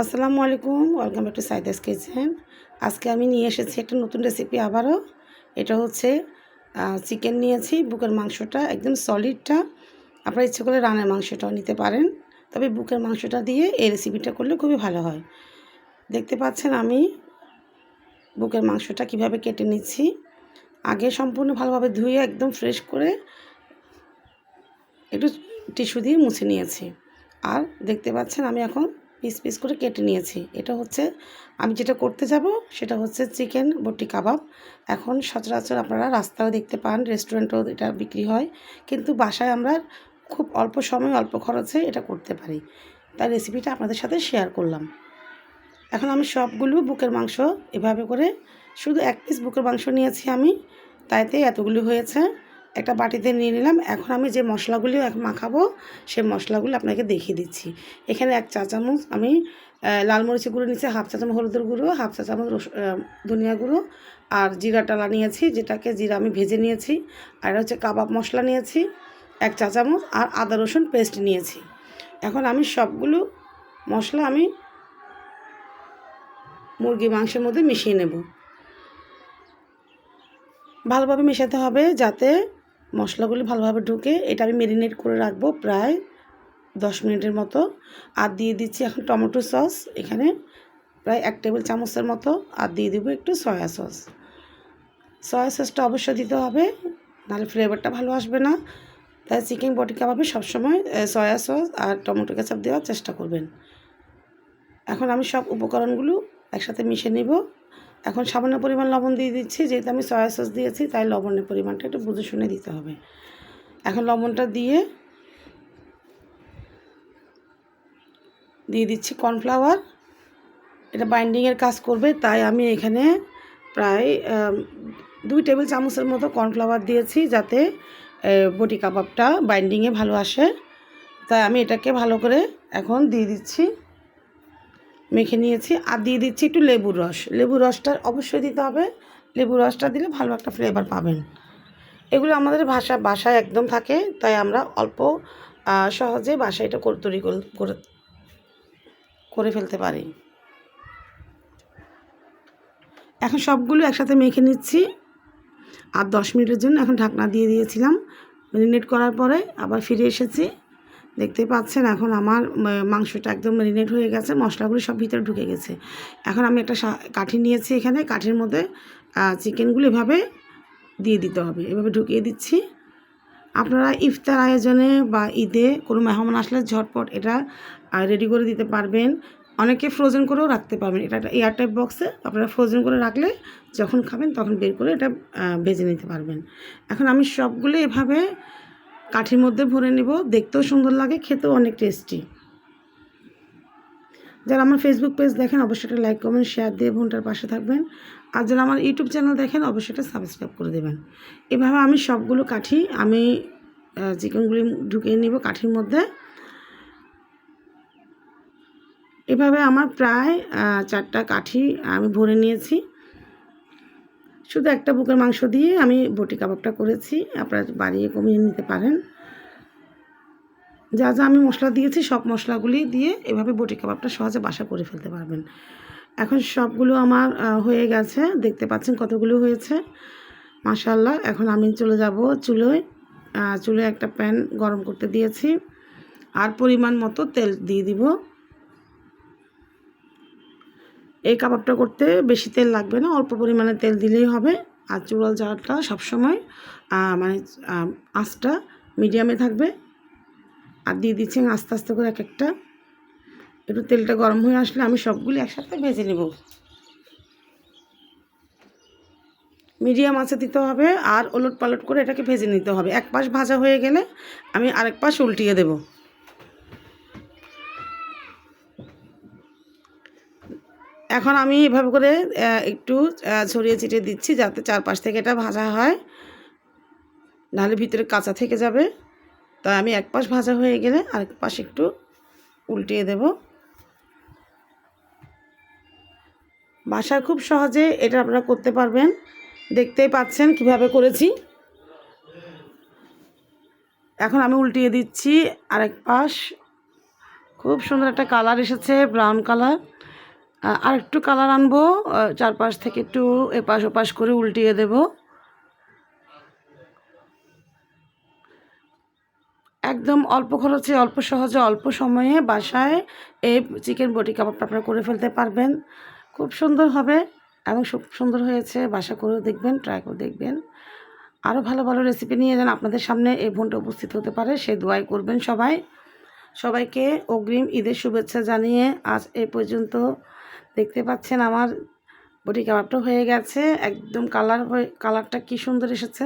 আসসালামু আলাইকুম, welcome back to Saida's kitchen. আজকে আমি নিয়ে এসেছি একটা নতুন রেসিপি আবারও। এটা হচ্ছে চিকেন নিয়েছি, বুকের মাংসটা একদম সলিডটা আপনারা ইচ্ছে করলে রানের মাংসটাও নিতে পারেন, তবে বুকের মাংসটা দিয়ে এই রেসিপিটা করলে খুবই ভালো হয়। দেখতে পাচ্ছেন আমি বুকের মাংসটা কীভাবে কেটে নিচ্ছি। আগে সম্পূর্ণ ভালোভাবে ধুয়ে একদম ফ্রেশ করে একটু টিস্যু দিয়ে মুছে নিয়েছি। আর দেখতে পাচ্ছেন আমি এখন পিস পিস করে কেটে নিয়েছি। এটা হচ্ছে, আমি যেটা করতে যাব সেটা হচ্ছে চিকেন বটি কাবাব। এখন সচরাচর আপনারা রাস্তাও দেখতে পান, রেস্টুরেন্টেও এটা বিক্রি হয়। কিন্তু বাসায় আমরা খুব অল্প সময়, অল্প খরচে এটা করতে পারি। তাই রেসিপিটা আপনাদের সাথে শেয়ার করলাম। এখন আমি সবগুলো বুকের মাংস এভাবে করে, শুধু এক পিস বুকের মাংস নিয়েছি আমি, তাইতে এতগুলি হয়েছে। একটা বাটিতে নিয়ে নিলাম। এখন আমি যে মশলাগুলি মাখাবো সেই মশলাগুলো আপনাকে দেখিয়ে দিচ্ছি। এখানে এক চা চামচ আমি লাল মরিচের গুঁড়ো নিয়েছি, হাফ চা চামচ হলুদের গুঁড়ো, হাফ চা চামচ ধনিয়া গুঁড়ো আর জিরা টালা নিয়েছি, যেটাকে জিরা আমি ভেজে নিয়েছি। আর হচ্ছে কাবাব মশলা নিয়েছি, এক চা চামচ আর আদা রসুন পেস্ট নিয়েছি। এখন আমি সবগুলো মশলা আমি মুরগি মাংসের মধ্যে মিশিয়ে নেব। ভালোভাবে মেশাতে হবে যাতে মশলাগুলি ভালোভাবে ঢুকে এটা আমি মেরিনেট করে রাখব প্রায় দশ মিনিটের মতো। আর দিয়ে দিচ্ছি এখন টমেটো সস, এখানে প্রায় এক টেবিল চামচের মতো। আর দিয়ে দেবো একটু সয়া সস সয়া সসটা অবশ্যই দিতে হবে, নাহলে ফ্লেভারটা ভালো আসবে না। তাই চিকেন বটি কাবাবে সবসময় সয়া সস আর টমেটো কেচাপ দেওয়ার চেষ্টা করবেন। এখন আমি সব উপকরণগুলো একসাথে মিশে নেব। এখন সামান্য পরিমাণ লবণ দিয়ে দিচ্ছি, যেহেতু আমি সয়া সস দিয়েছি, তাই লবণের পরিমাণটা একটু বুঝে শুনে দিতে হবে। এখন লবণটা দিয়ে দিয়ে দিচ্ছি কর্নফ্লাওয়ার এটা বাইন্ডিংয়ের কাজ করবে, তাই আমি এখানে প্রায় দুই টেবিল চামচের মতো কর্নফ্লাওয়ার দিয়েছি, যাতে বটি কাবাবটা বাইন্ডিংয়ে ভালো আসে। তাই আমি এটাকে ভালো করে এখন দিয়ে দিচ্ছি। মেখে নিয়েছি। আর দিয়ে দিচ্ছি একটু লেবুর রস। লেবুর রসটা অবশ্যই দিতে হবে। লেবুর রসটা দিলে ভালো একটা ফ্লেভার পাবেন। এগুলো আমাদের ভাষা বাসায় একদম থাকে। তাই আমরা অল্প সহজে বাসায় এটা তৈরি করে করে ফেলতে পারি। এখন সবগুলো একসাথে মেখে নিচ্ছি। আর দশ মিনিটের জন্য এখন ঢাকনা দিয়ে দিয়েছিলাম। ম্যারিনেট করার পরে আবার ফিরে এসেছি। দেখতে পাচ্ছেন এখন আমার মাংসটা একদম ম্যারিনেট হয়ে গেছে, মশলাগুলো সব ভিতরে ঢুকে গেছে। এখন আমি একটা কাঠি নিয়েছি এখানে, কাঠির মধ্যে চিকেনগুলো এভাবে দিয়ে দিতে হবে। এভাবে ঢুকিয়ে দিচ্ছি। আপনারা ইফতার আয়োজনে বা ঈদে কোনো মেহমান আসলে ঝটপট এটা রেডি করে দিতে পারবেন। অনেকে ফ্রোজেন করেও রাখতে পারবেন। এটা একটা এয়ারটাইপ বক্সে আপনারা ফ্রোজেন করে রাখলে যখন খাবেন তখন বের করে এটা ভেজে নিতে পারবেন। এখন আমি সবগুলো এভাবে কাঠির মধ্যে ভরে নেব। দেখতেও সুন্দর লাগে, খেতেও অনেক টেস্টি যারা আমার ফেসবুক পেজ দেখেন, অবশ্যই একটা লাইক কমেন্ট শেয়ার দিয়ে বোনটার পাশে থাকবেন। আর যারা আমার ইউটিউব চ্যানেল দেখেন, অবশ্যই এটা সাবস্ক্রাইব করে দেবেন। এভাবে আমি সবগুলো কাঠি আমি চিকেনগুলি ঢুকিয়ে নিব কাঠির মধ্যে। এভাবে আমার প্রায় চারটা কাঠি আমি ভরে নিয়েছি। শুধু একটা বুকের মাংস দিয়ে আমি বটি কাবাবটা করেছি। আপনারা বাড়িয়ে কমিয়ে নিতে পারেন। যা যা আমি মশলা দিয়েছি, সব মশলাগুলি দিয়ে এভাবে বটি কাবাবটা সহজে বাসা করে ফেলতে পারবেন। এখন সবগুলো আমার হয়ে গেছে। দেখতে পাচ্ছেন কতগুলো হয়েছে। মাশাল্লাহ এখন আমি চলে যাব চুলোয়। চুলে একটা প্যান গরম করতে দিয়েছি। আর পরিমাণ মতো তেল দিয়ে দিব। এই কাবাবটা করতে বেশি তেল লাগবে না, অল্প পরিমাণে তেল দিলেই হবে। আর চুড়াল জালটা সবসময় মানে আঁচটা মিডিয়ামে থাকবে। আর দিয়ে দিচ্ছি আস্তে আস্তে করে এক একটা একটু তেলটা গরম হয়ে আসলে আমি সবগুলি একসাথে ভেজে নেব। মিডিয়াম আঁচে দিতে হবে আর ওলট পালট করে এটাকে ভেজে নিতে হবে। এক পাশ ভাজা হয়ে গেলে আমি আরেক পাশ উল্টিয়ে দেবো। এখন আমি এভাবে করে একটু ছড়িয়ে ছিটিয়ে দিচ্ছি যাতে চারপাশ থেকে এটা ভাজা হয়। নাহলে ভিতরে কাঁচা থেকে যাবে। তাই আমি এক পাশ ভাজা হয়ে গেলে আরেক পাশ একটু উল্টিয়ে দেব। বাসায় খুব সহজে এটা আপনারা করতে পারবেন। দেখতেই পাচ্ছেন কীভাবে করেছি। এখন আমি উল্টিয়ে দিচ্ছি আরেক পাশ। খুব সুন্দর একটা কালার এসেছে, ব্রাউন কালার। আর একটু কালার আনব চারপাশ থেকে একটু এপাশ ওপাশ করে উল্টিয়ে দেব। একদম অল্প খরচে, অল্প সহজে, অল্প সময়ে বাসায় এই চিকেন বটি কাবাবটা আপনারা করে ফেলতে পারবেন। খুব সুন্দর হবে এবং খুব সুন্দর হয়েছে, বাসা করেও দেখবেন ট্রাই করে দেখবেন। আরও ভালো ভালো রেসিপি নিয়ে যেন আপনাদের সামনে এই বোনটা উপস্থিত হতে পারে, সে দোয়াই করবেন সবাই। সবাইকে অগ্রিম ঈদের শুভেচ্ছা জানিয়ে আজ এ পর্যন্ত দেখতে পাচ্ছেন আমার বডি কাবাবটা হয়ে গেছে, একদম কালার হয়ে কালারটা কি সুন্দর এসেছে।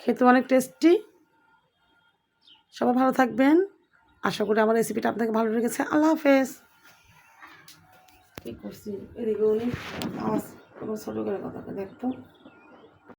খেতে অনেক টেস্টি সবাই ভালো থাকবেন। আশা করি আমার রেসিপিটা আপনাকে ভালো লেগেছে। আল্লাহ হাফেজ। কী করছি? এদিকে উনি আওয়াজ কোনো ছোটো করে কথা দেখতো।